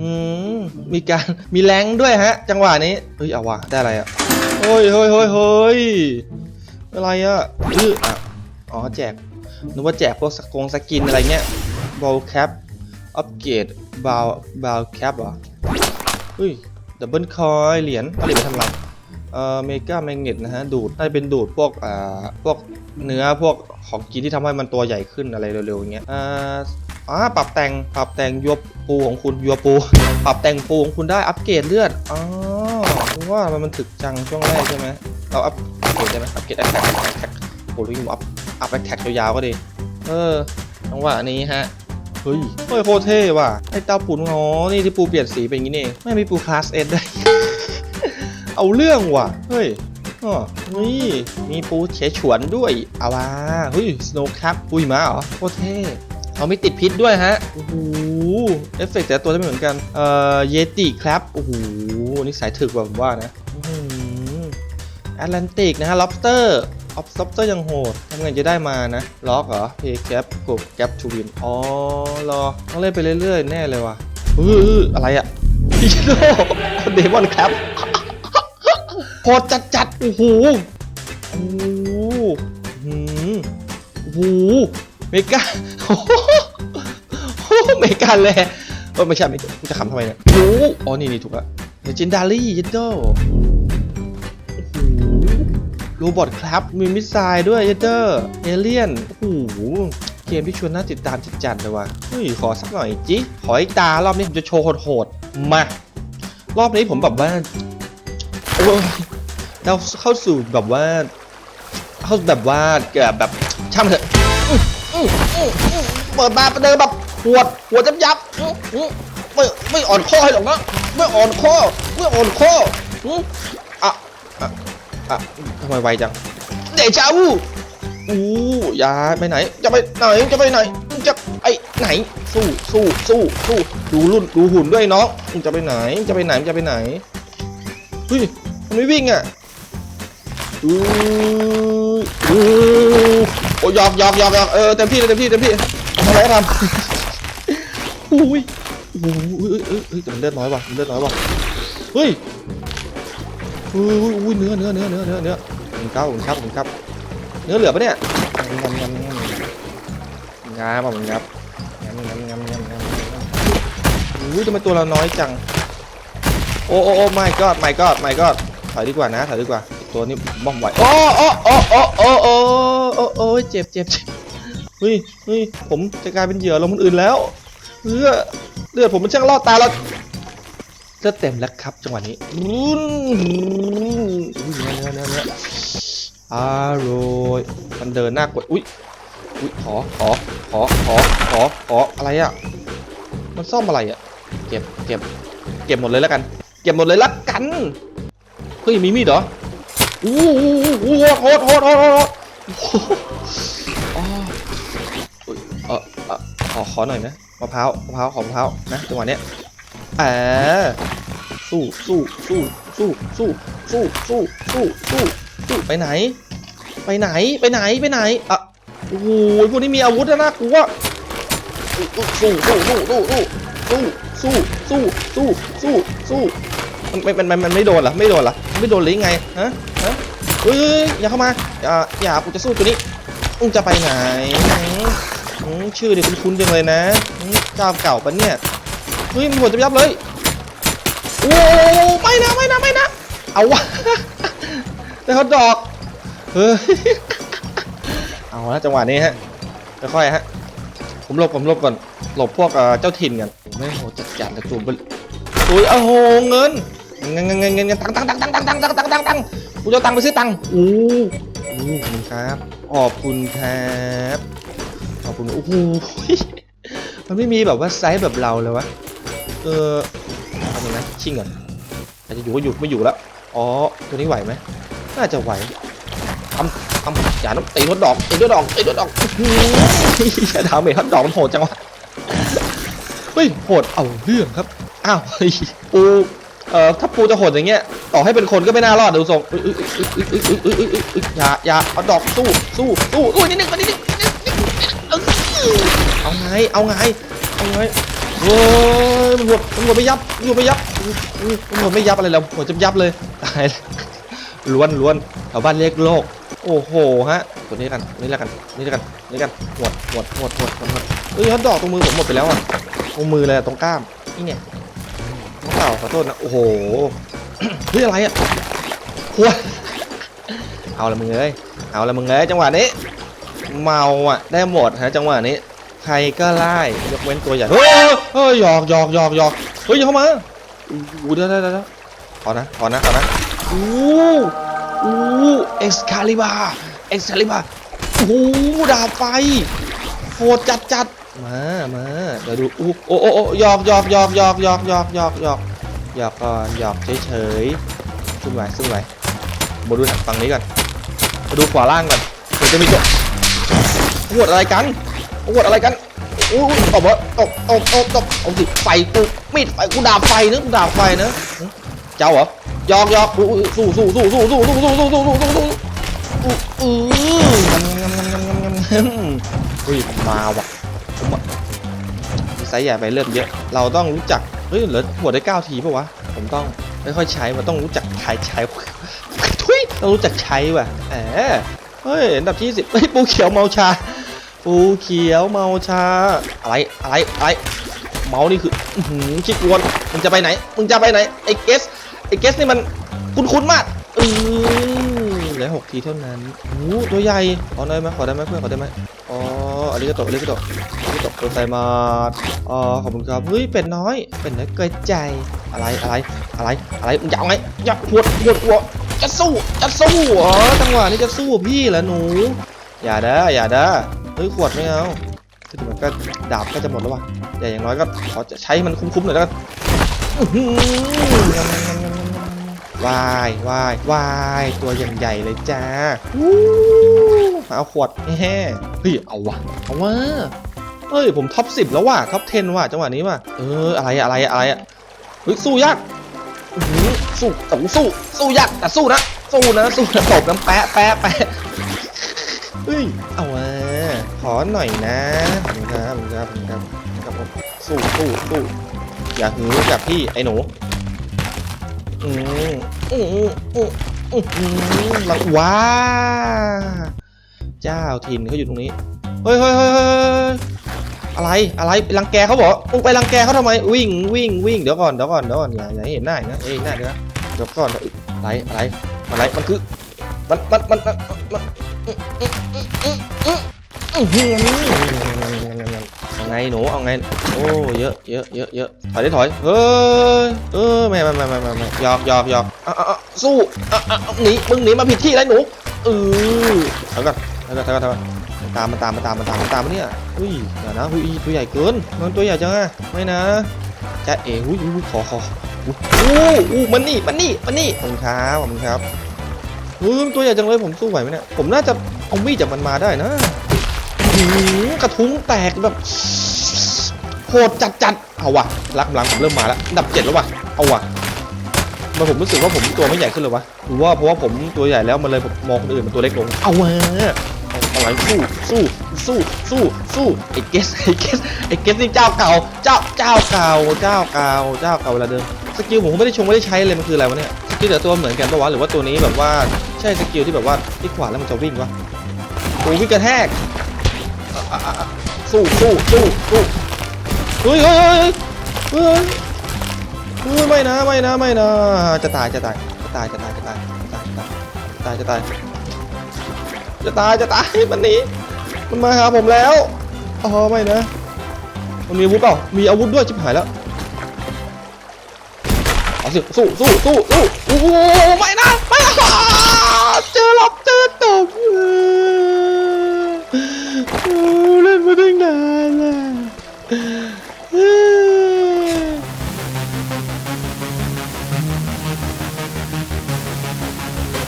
อืมมีการมีแรงด้วยฮะ จังหวะนี้เฮ้ยเอาวะได้อะไรอะเฮ้ยเฮ้ยเฮ้ยเฮ้ยอะไรอะอื้ออ๋อแจกนึกว่าแจกพวกสกงสกินอะไรเงี้ยบอลแคปอัปเกรดบาลบาลแคปเหรอเฮ้ยดับเบิลคอยเหรียญเอาเหรียญไปทำอะไรเอ่อเมกาแมกเนตนะฮะ ดูดน่าจะเป็นดูดพวกอ่าพวกเนื้อพวกของกินที่ทำให้มันตัวใหญ่ขึ้นอะไรเร็วๆอย่างเงี้ยอ่า อ่าปรับแต่งปรับแต่งยัวปูของคุณยัวปู ปรับแต่งปูของคุณได้อัปเกรดเลือดอ๋อว่ามันมันถึกจังช่วงแรกใช่ไหมเราอัปเกรดได้ไหมอัปเกรดแอคแท็กแอคแท็กโอ้ยอัพอัพแอคแท็กยาวๆก็ดีเออจังหวะนี้ฮะเฮ้ยเฮ้ยโคตรเท่ว่ะไอเต้าปูนอ๋อนี่ที่ปูเปลี่ยนสีเป็นอย่างนี้นี่เองไม่มีปูคลาสเอ็ดได้เอาเรื่องว่ะเฮ้ยอ๋อนี่มีปูเฉฉวนด้วยเอาว่าเฮ้ยสโนว์ครับปุยมาเหรอโคตรเท่ เขามีติดพิษด้วยฮะ โอ้โห เอฟเฟกต์แต่ละตัวจะไม่เหมือนกัน เอ่อ เยติครับ โอ้โหนี่สายถึกกว่าผมว่านะแอตแลนติกนะฮะ ล็อบสเตอร์ออฟล็อบสเตอร์ยังโหดทำไงจะได้มานะ ล็อกเหรอ เพย์แคปกบแคปทูวินอ๋อ รอ ต้องเล่นไปเรื่อยๆ แน่เลยว่ะอืออะไรอะพิชโนเดมอนครับโหดจัดโอ้โหโอ้โหอืมโอ้โหเมกาโอ้โห เมกาเลยเออไม่ใช่ไม่ใช่กูจะขำทำไมเนี่ยโอ้โอ๋อนี่นี่ถูกละเลเจนดารี่ยัดโดโอ้โหโรบอทครับมีมิสไซล์ด้วยยัดเดอร์เอเลียนโอ้โหเกมที่ชวนน่าติดตามจัดๆเลยว่ะเฮ้ยขอสักหน่อยจิขออีกตารอบนี้ผมจะโชว์โหดๆมารอบนี้ผมแบบว่าโอ้ยเราเข้าสู่แบบว่าเข้าแบบว่าแบบช่างเถอะ เปิดมาประเดิมแบบหัวดหัวจับยับไม่ไม่อ่อนข้อให้หรอกนะไม่อ่อนข้อไม่อ่อนข้ออ,อ,อะอะอะทำไมไวจังเดชาวูอู้ยาไปไหน จะไปไหนจะไปไหนจะไปไหนสู้สู้สู้สู้ดูรุ่นดูหุ่นด้วยน้องจะไปไหนจะไปไหนจะไปไหนเฮ้ยมันไม่วิ่งอะอู้ โอ้ยยอกยอกยอกยอกเออเต็มที่เลยเต็มที่เต็มที่ทำอะไรก็ทำอุ้ยโอ้ยเอ้ยเอ้ยเอ้ยแต่มันเลือดน้อยว่ะมันเลือดน้อยว่ะเฮ้ยอุ้ยอุ้ยอุ้ยเนื้อเนื้อเนื้อเนื้อเนื้อเนื้อผมครับผมครับผมครับ เนื้อเหลือปะเนี่ยงำงำงำงาป่ะมันงับงำงำงำงำงำอุ้ยทำไมตัวเราน้อยจัง โอ้โอ้โอ้ไม่ก็ไม่ก็ไม่ก็ถอยดีกว่านะถอยดีกว่า ตัวนี้บ้องไหวโอ้โอ้โอ้โอ้โอ้โอ้โอ้โอ้เจ็บเจ็บเจ็บเฮ้ยเฮ้ยผมจะกลายเป็นเหยื่อลงคนอื่นแล้วเลือดเลือดผมมันช่างล่อตาเราเลือดเต็มแล้วครับจังหวะนี้อุ้ยเนื้อเนื้อเนื้อเนื้ออร่อยมันเดินหน้ากดอุ้ยอุ้ยขอขอขอขอขอขออะไรอะมันซ่อมอะไรอะเก็บเก็บเก็บหมดเลยแล้วกัน เก็บหมดเลยละกันเฮ้ยมีมีดเหรอ อู้อู้โหดโหดโหดโหดโหดอ๋ออุ๊ยเออเออขอขอหน่อยนะมะพร้าวมะพร้าวขอมะพร้าวนะจังหวะเนี้ยเออสู้สู้สู้สู้สู้สู้สู้สู้สู้สู้ไปไหน ไปไหนไปไหนไปไหนอะโอ้โหพวกนี้มีอาวุธนะน่ากลัวสู้สู้สู้สู้สู้สู้สู้สู้สู้สู้สู้ มันมันมันมันไม่โดนเหรอไม่โดนเหรอไม่โดนหรือยังไงฮะฮะเฮ้ยอย่าเข้ามาอย่าอย่ากูจะสู้ตัวนี้มึงจะไปไหนอืมชื่อเดี๋ยวคุ้นๆจังเลยนะอืมเจ้าเก่าปะเนี่ยเฮ้ยมันหมดจะยับเลยโอ้ไม่นะไม่นะไม่นะเอาวะแต่เขาดอกเฮ้ยเอาละจังหวะนี้ฮะค่อยๆฮะผมหลบผมหลบก่อนหลบพวกเออเจ้าถิ่นกันไม่โหจัดจัดแต่ตัวอุ้ยโอ้โหเงิน เงินเงินเงินเงินเงินตังตังตังตังตังตังตังตังตังตังกูจะเอาตังค์ไปซื้อตังค์อู้อู้ขอบคุณครับ ขอบคุณครับขอบคุณโอ้โหมันไม่มีแบบว่าไซส์แบบเราเลยวะเออทำยังไงชิ่งก่อนอาจจะอยู่ก็อยู่ไม่อยู่แล้วอ๋อตัวนี้ไหวไหมน่าจะไหวทำทำอย่าน้ำตีรถดอกตีรถดอกตีรถดอกอื้อหืออย่าถามเมทดอกมันโหดจังวะเฮ้ยโหดเอาเรื่องครับอ้าวเฮ้ยปู เอ่อถ้าปูจะโหดอย่างเงี้ยต่อให้เป็นคนก็ไม่น่ารอดดูทรงอย่าอย่าเอาดอกสู้สู้สู้อุ้ยนิดนึงนิดนึงเอาไงเอาไงเอาไงโอ้ยมันหัวมัหัวไม่ยับมันหัวไม่ยับมันหัวไม่ยับอะไรแล้วหัวจะยับเลยตายล้วนล้วนแถวบ้านเรียกโลกโอ้โหฮะตัวนี้กันนี่แล้วกันนี่แล้วกันนี่กันหวดหวดหวดหวดหวดเอ้ยฮัตดอกตรงมือผมหมดไปแล้วอะตรงมือเลยตรงกล้ามนี่เนี่ย น้องเต่าขอโทษนะ โอ้โหเฮ้ยอะไรอะหัวเอาละมึงเอ้ยเอาละมึงเอ้ยจังหวะนี้ เมาอะได้หมดฮะจังหวะนี้ ใครก็ไล่ยกเว้นตัวใหญ่เฮ้ยเฮ้ยหยอกหยอกหยอกหยอกเฮ้ยอย่าเข้ามาอู้เดี๋ยวเดี๋ยวเดี๋ยวขอนะขอนะขอนะอู้อู้เอ็กซ์คาลิบาเอ็กซ์คาลิบาโอ้โหดาบไฟโหดจัดจัด มามาเดี๋ยวดูอู้โอ้โอ้โอ้หยอกหยอกหยอกหยอกหยอกหยอกหยอกหยอกหยอกก่อนหยอกเฉยเฉยๆขึ้นไหวขึ้นไหวมาดูฝั่งนี้ก่อนมาดูขวาล่างก่อนเดี๋ยวจะมีตัวปวดอะไรกันปวดอะไรกันอู้ตบวะตบตบตบตบเอาสิไฟกูมีดไฟกูดาบไฟนะกูดาบไฟนะเจ้าเหรอยอกยอกอู้สู้สู้สู้สู้สู้สู้สู้สู้สู้สู้สู้สู้อู้อืองำงำงำงำงำงำงำอุ้ยมาว่ะผมอะมี ไซส์ใหญ่ไปเลือดเยอะ เราต้องรู้จัก เฮ้ยเหลือหัวได้เก้าทีป่ะวะ ผมต้องไม่ค่อยใช้มันต้องรู้จักใช้ใช้ทุยต้องรู้จักใช้ว่ะแหมเฮ้ยอันดับที่สิบเฮ้ยปูเขียวเมาชา ปูเขียวเมาชา อะไรอะไรอะไรเมานี่คือหือคิดวนมึงจะไปไหนมึงจะไปไหนไอ้เกสไอ้เกสนี่มันคุ้นคุ้นมากเออเหลือหกทีเท่านั้นโอ้ตัวใหญ่ขอได้ไหมขอได้ไหมเพื่อนขอได้ไหมอ๋ออันนี้ก็ตกอันนี้ก็ตก ตกตัวใส่มาอ๋อขอบคุณครับเฮ้ยเป็ดน้อย เป็ดน้อยเกยใจอะไรอะไรอะไรอะไรมึงจะเอาไงอยากหวดหวดหวจะสู้จะสู้อ๋อจังหวะนี้จะสู้พี่เหรอหนู อย่าเด้ออย่าเด้อเฮ้ยขวดไม่เอาคือมันก็ดาบก็จะหมดแล้วว่ะแต่อย่างน้อยก็ขอจะใช้มันคุ้มๆหน่อยแล้วกันวายวายวายตัวอย่างใหญ่เลยจ้าวู้เอาขวดแฮ่เฮ้ยเอาวะเอาวะ เฮ้ยผมท็อปสิบแล้วว่ะท็อป10ว่ะจังหวะนี้ว่ะเอออะไรอะไรอะไรอะเฮ้ยสู้ยากสู้แต่สู้สู้ยากแต่สู้นะสู้นะสู้นะตบน้ำแปะแปะแปะเฮ้ยเอาวะขอหน่อยนะครับครับครับครับสู้สู้สู้อย่าหือกับพี่ไอ้หนูอืมอืมอืมอืมอืมลังว้าเจ้าถิ่นเขาอยู่ตรงนี้เฮ้ยเฮ้ยเฮ้ย อะไรอะไรรังแกเขาบอกมึงไปรังแกเขาทำไมวิ่งวิ่งวิ่งเดี๋ยวก่อนเดี๋ยวก่อนเดี๋ยวก่อนอย่าอย่าให้เห็นหน้านะเอ้ยหน้าเดี๋ยวนะเดี๋ยวก่อนอะไรอะไรอะไรมันคือมันมันมันมันมันอื้อหือเอาไงหนูเอาไงโอ้เยอะเยอะเยอะเยอะถอยได้ถอยเฮ้ยเออไม่ไม่ไม่ไม่ไม่ไม่หยอกหยอกหยอกอะอะสู้อะอะหนีมึงหนีมาผิดที่แล้วหนูเออถอยก่อนถอยก่อนถอยก่อนถอยก่อน ตามมาตามมาตามมาตามมาตามมาเนี่ยอุ้ยอย่านะอุ้ยตัวใหญ่เกินมันตัวใหญ่จังอะไม่นะจะเอ๋อุ้ยอุ้ยขอขออู้อู้มันนี่มันนี่มันนี่ขอบคุณครับขอบคุณครับเฮ้ยมันตัวใหญ่จังเลยผมสู้ไหวไหมเนี่ยผมน่าจะเอามีดจากมันมาได้นะหือกระทุ้งแตกแบบโหดจัดจัดเอาวะรักกำลังผมเริ่มมาแล้วดับเจ็ดแล้ววะเอาวะมันผมรู้สึกว่าผมตัวไม่ใหญ่ขึ้นเลยวะหรือว่าเพราะว่าผมตัวใหญ่แล้วมันเลยผมมองคนอื่นเป็นตัวเล็กลงเอาวะ อาเอาไงสู้สู้สู้สู้สู้ไอ้เกสไอ้เกสไอ้เกสนี่เจ้าเก่า เจ้าเจ้าเก่าเจ้าเก่าเจ้าเก่าเวลาเดิมสกิลผมก็ไม่ได้ชงไม่ได้ใช้เลยมันคืออะไรวะเนี่ยสกิลแต่ตัวเหมือนกันปะวะหรือว่าตัวนี้แบบว่าใช่สกิลที่แบบว่าที่ขวาแล้วมันจะวิ่งวะโอ้วิ่งกระแทกสู้สู้สู้สู้เฮ้ยเฮ้ยเฮ้ยเฮ้ยเฮ้ยไม่นะไม่นะไม่นะจะตายจะตายจะตายจะตายจะตายจะตายจะตาย จะตายจะตายมันหนีมันมาหาผมแล้วอ๋อไม่นะมันมีอาวุธเปล่ามีอาวุธด้วยชิบหายแล้วเอาสิสู้สู้สู้สู้โอ้โหไม่นะไม่นะ